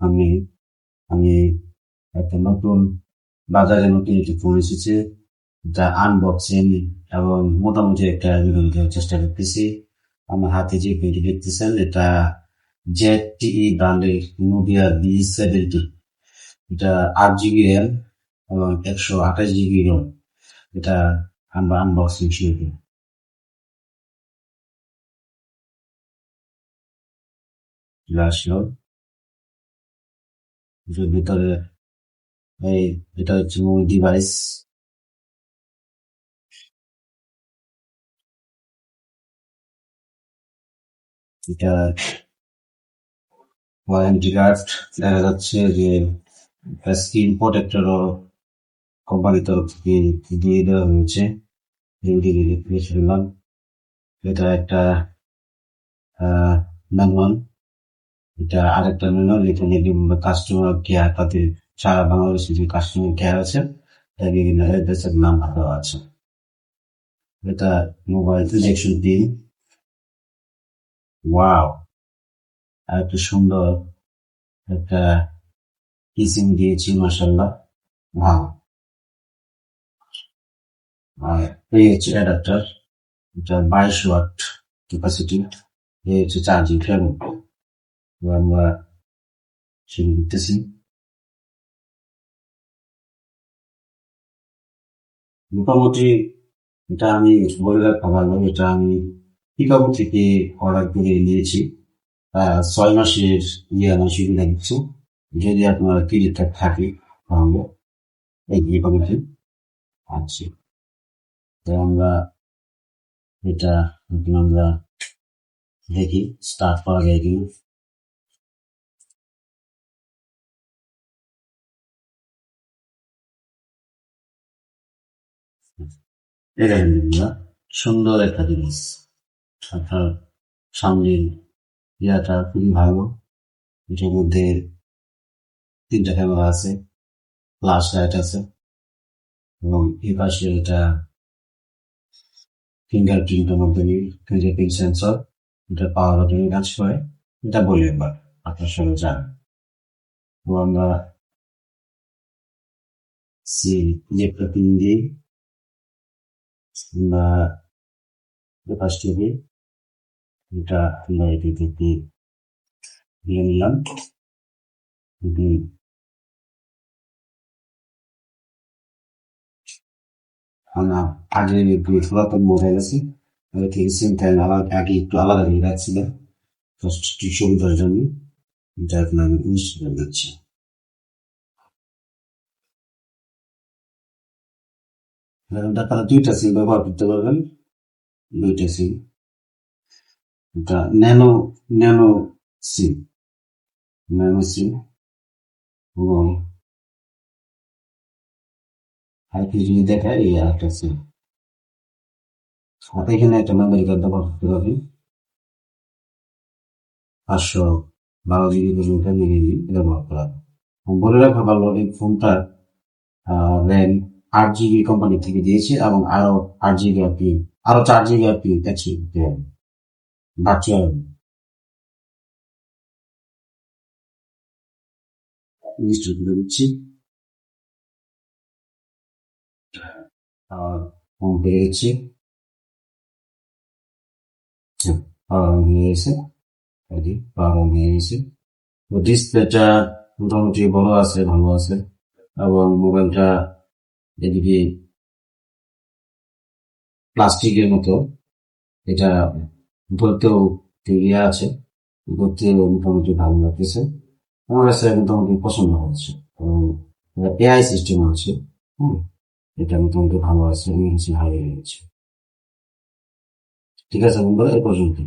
আমি আমি একটা নতুন বাজারে নতুন একটি ফোন এসেছে, এটা আনবক্সিং এবং মোটামুটি একটা দেওয়ার চেষ্টা করতেছি। আমার হাতে যে ফোনটি দেখতেছেন, এটা জেড টিই ব্র্যান্ডের নোভিয়া বি সেভেন্টি এটা আট জিবি র্যাম এবং একশো আঠাশ জিবি রোম এটা আমরা আনবক্সিং শুরু করি। আসলো এটার ভিতরে এই, এটা হচ্ছে মূল ডিভাইস এটা ওয়ারেন্টি কার্ড দেখা যাচ্ছে যে স্ক্রিন প্রোটেক্টরও কোম্পানির তরফ থেকে দিয়ে দেওয়া হয়েছে। এটা একটা ম্যানুয়াল এটা আরেকটা ম্যানুয়াল এখানে কাস্টমার কেয়ার তাদের সারা বাংলাদেশে যে কাস্টমার কেয়ার আছে তার বিভিন্ন নাম দেওয়া আছে। এটা মোবাইল ইলেকশন পিন ওয়াও আর একটা সুন্দর একটা কিসিং দিয়েছি মাসাল্লাহ ভালো এটা বাইশ ওয়াট ক্যাপাসিটি এই হচ্ছে চার্জিং ফেরত আমরা সেটা দেখতেছি মোটামুটি এটা আমি বলে ভালো এটা আমি পিকাবো থেকে অর্ডার করে নিয়েছি ছয় মাসের ইএমআই সুবিধা দিচ্ছে যদি আপনার ক্রেডিটটা থাকে তাহলে এই পিকাবোতে আছে তো আমরা এটা আমরা দেখি স্টার্ট করা যায় কিনা এটা সুন্দর একটা জিনিস আপনার সামনের ইয়াটা খুবই ভালো, এটার মধ্যে তিনটা ক্যামেরা আছে ফ্লাশ লাইট আছে, এবং এই পাশে এটা ফিঙ্গার প্রিন্টের মধ্যে ফিঙ্গারপ্রিন্ট সেন্সর এটা পাওয়ার বাটনে কাজ করে, এটা বলি একবার, আপনার সঙ্গে তো আমরা সি পিন দিয়ে আমরা পাশ এটা আমরা এটি থেকে দিয়ে নিলাম। আগে পুরাতন আছে আগে থেকে সেম টাইম আগে একটু আলাদা হয়ে রাখছিলাম সুবিধার জন্য। যার জন্য আমি দিচ্ছি। আপনারা দুইটা সিম ব্যবহার করতে পারবেন। দুইটা সিম এটা nano nano SIM nano SIM এবং যদি দেখায়? এই একটা সিম সাথে এখানে একটা মেমোরি কার্ড ব্যবহার করতে পারবেন। পাঁচশো বারো জিবি পর্যন্ত ব্যবহার করা। বলে রাখা ভালো এই ফোনটা র্যাম আট জিবি কোম্পানি থেকে দিয়েছে এবং আরও আট জিবি আপনি আরও চার জিবি আপনি দেখছি ভার্চুয়াল ইনস্টল করে দিচ্ছি। আর হোম পেয়ে গেছি। ডিসপ্লেটা মোটামুটি বড় আছে, ভালো আছে। এবং মোবাইলটা এদিকে প্লাস্টিকের মতো। এটা ধরতেও ইয়ে আছে ধরতে মোটামুটি ভালো লাগতেছে। আমার কাছে মোটামুটি পছন্দ হয়েছে। হচ্ছে এআই সিস্টেম আছে, হম, এটা মোটামুটি ভালো আছে হাই গেছে। ঠিক আছে বন্ধুরা, এ পর্যন্ত